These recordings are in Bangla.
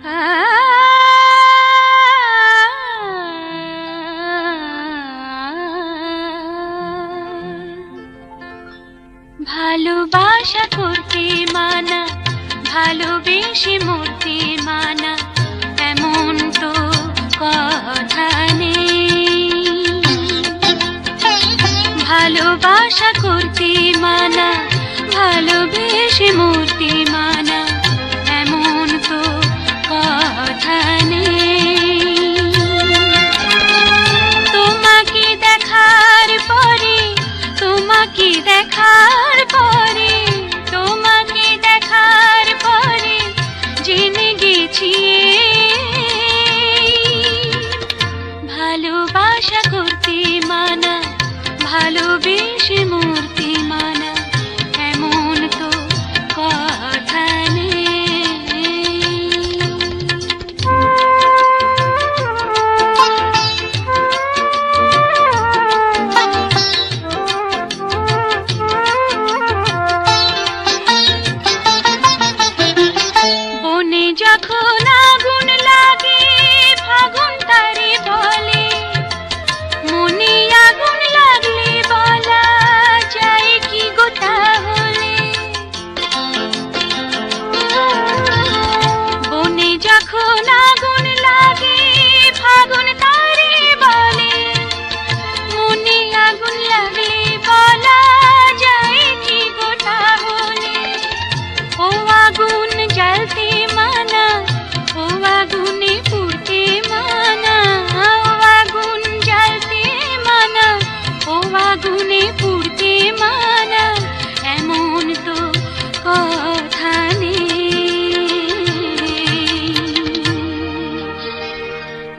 ভালোবাসা করতে মানা, ভালোবেসে মরতে মানা, এমন তো কথা নেই। ভালোবাসা করতে মানা, ভালোবেসে মরতে মানা তোমাকে দেখার পরে তোমাকে দেখার পরে জেনে গেছি। ভালোবাসা করতে মানা ভালোবেসে মরতে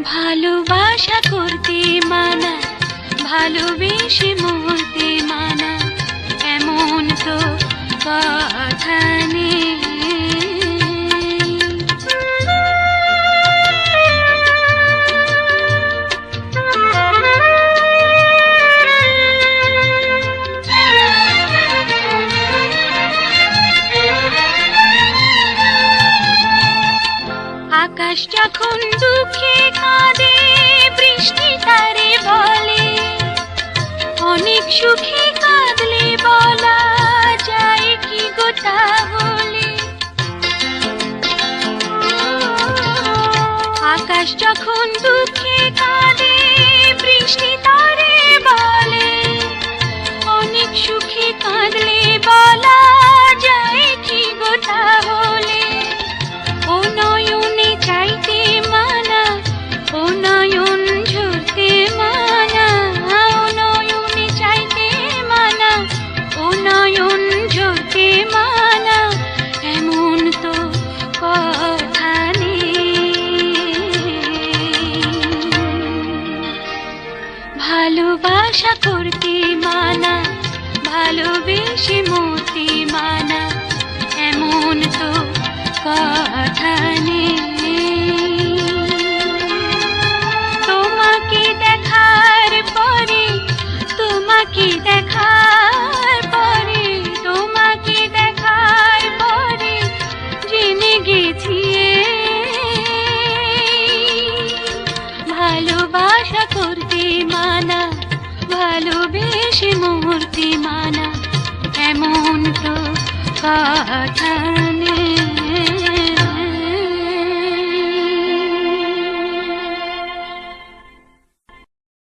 ভালোবাসা করতে মানা ভালোবেসে মরতে মানা এমন তো আকাশ যখন দুঃখে কাঁদে, বৃষ্টি তারে বলে। অনেক সুখে কাঁদলে বলা যায় কি গোটা হলে। আকাশ যখন ভালোবাসা করতে মানা ভালোবেসে মরতে মানা মরতে